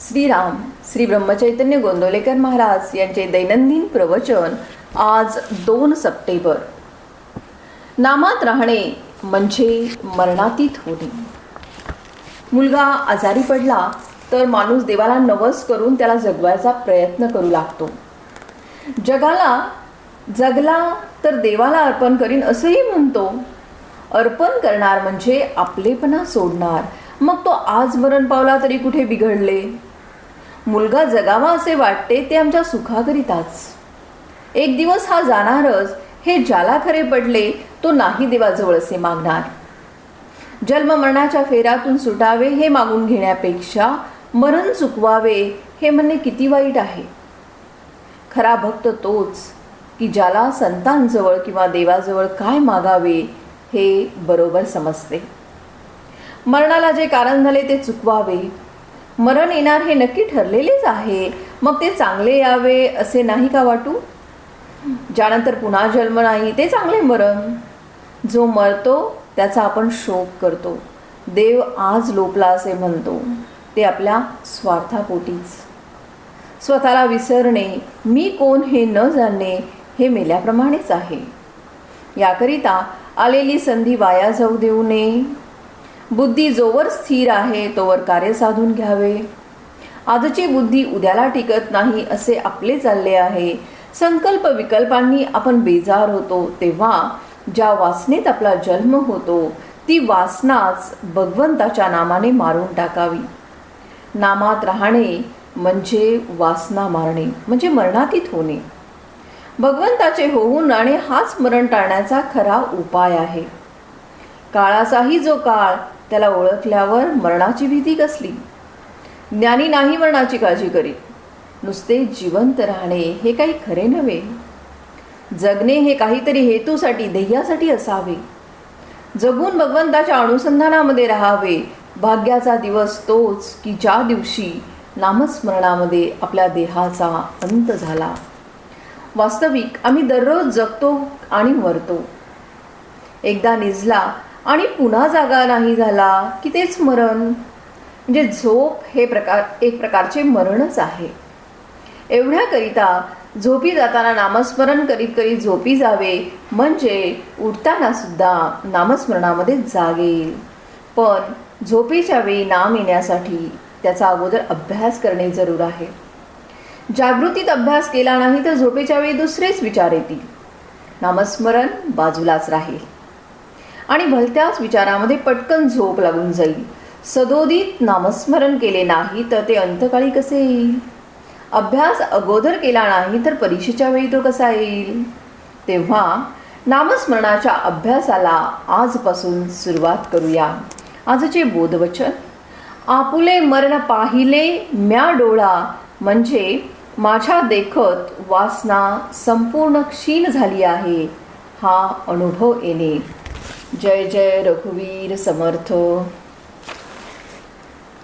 श्रीराम श्री ब्रह्मचैतन्य गोंदवलेकर महाराज यांचे दैनंदिन प्रवचन आज दोन सप्टेंबर. नामात राहणे म्हणजे मरणातीत होणे. मुलगा आजारी पडला तर माणूस देवाला नवस करून त्याला जगवायचा प्रयत्न करू लागतो. जगाला जगला तर देवाला अर्पण करीन असंही म्हणतो. अर्पण करणार म्हणजे आपलेपणा सोडणार. मग तो आज मरण पावला तरी कुठे बिघडले? मुलगा जगावा असे वाटते ते आमच्या सुखाकरिताच. एक दिवस हा जाणारच हे ज्याला खरे पडले तो नाही देवाजवळ असे मागणार. जन्म मरणाच्या फेऱ्यातून सुटावे हे मागून घेण्यापेक्षा मरण चुकवावे हे म्हणणे किती वाईट आहे. खरा भक्त तोच की ज्याला संतांजवळ किंवा देवाजवळ काय मागावे हे बरोबर समजते. मरणाला जे कारण झाले ते चुकवावे मरण येणार हे नक्की ठरलेलेच आहे. मग ते चांगले यावे असे नाही का वाटू? ज्यानंतर पुन्हा जन्म नाही ते चांगले मरण. जो मरतो त्याचा आपण शोक करतो. देव आज लोपला असे म्हणतो. ते आपल्या स्वार्थापोटीच. स्वतःला विसरणे मी कोण हे न जाणणे हे मेल्याप्रमाणेच आहे. याकरिता आलेली संधी वाया जाऊ देऊ नये. बुद्धी जोवर स्थिर आहे तोवर कार्य साधून घ्यावे. आजची बुद्धी उद्याला टिकत नाही असे आपले चालले आहे. संकल्प विकल्पांनी आपण बेजार होतो तेव्हा ज्या वासनेत आपला जन्म होतो ती वासनाच भगवंताच्या नामाने मारून टाकावी. नामात राहणे म्हणजे वासना मारणे म्हणजे मरणातीत होणे. भगवंताचे होऊन आणि हाच मरण टाळण्याचा खरा उपाय आहे. काळाचाही जो काळ त्याला ओळखल्यावर मरणाची भीती कसली? ज्ञानी नाही मरणाची काळजी करीत. नुसते जिवंत राहणे हे काही खरे नव्हे. जगणे हे काहीतरी हेतूसाठी ध्येयासाठी असावे. जगून भगवंताच्या अनुसंधानामध्ये राहावे. भाग्याचा दिवस तोच की ज्या दिवशी नामस्मरणामध्ये आपल्या देहाचा अंत झाला. वास्तविक आम्ही दररोज जगतो आणि मरतो. एकदा निजला आणि पुन्हा जागा नाही झाला की तेच मरण. म्हणजे झोप हे प्रकार एक प्रकारचे मरणच आहे. एवढ्याकरिता झोपी जाताना नामस्मरण करीत करीत झोपी जावे म्हणजे उठताना सुद्धा नामस्मरणामध्ये जाग. येईल पण झोपेच्या वेळी नाम येण्यासाठी त्याचा अगोदर अभ्यास करणे जरूर आहे. जागृतीत अभ्यास केला नाही तर झोपेच्या वेळी दुसरेच विचार येतील. नामस्मरण बाजूलाच राहील. आणि भलत्याच विचारामध्ये पटकन झोप लागून जाईल. सदोदित नामस्मरण केले नाही तर ते अंतकाळी कसे येईल? अभ्यास अगोदर केला नाही तर परीक्षेच्या वेळी तो कसा येईल? तेव्हा नामस्मरणाच्या अभ्यासाला आजपासून सुरुवात करूया. आजचे बोधवचन. आपुले मरण पाहिले म्या डोळा म्हणजे माझ्या देखत वासना संपूर्ण क्षीण झाली आहे. हा अनुभव येणे. जय जय रघुवीर समर्थ.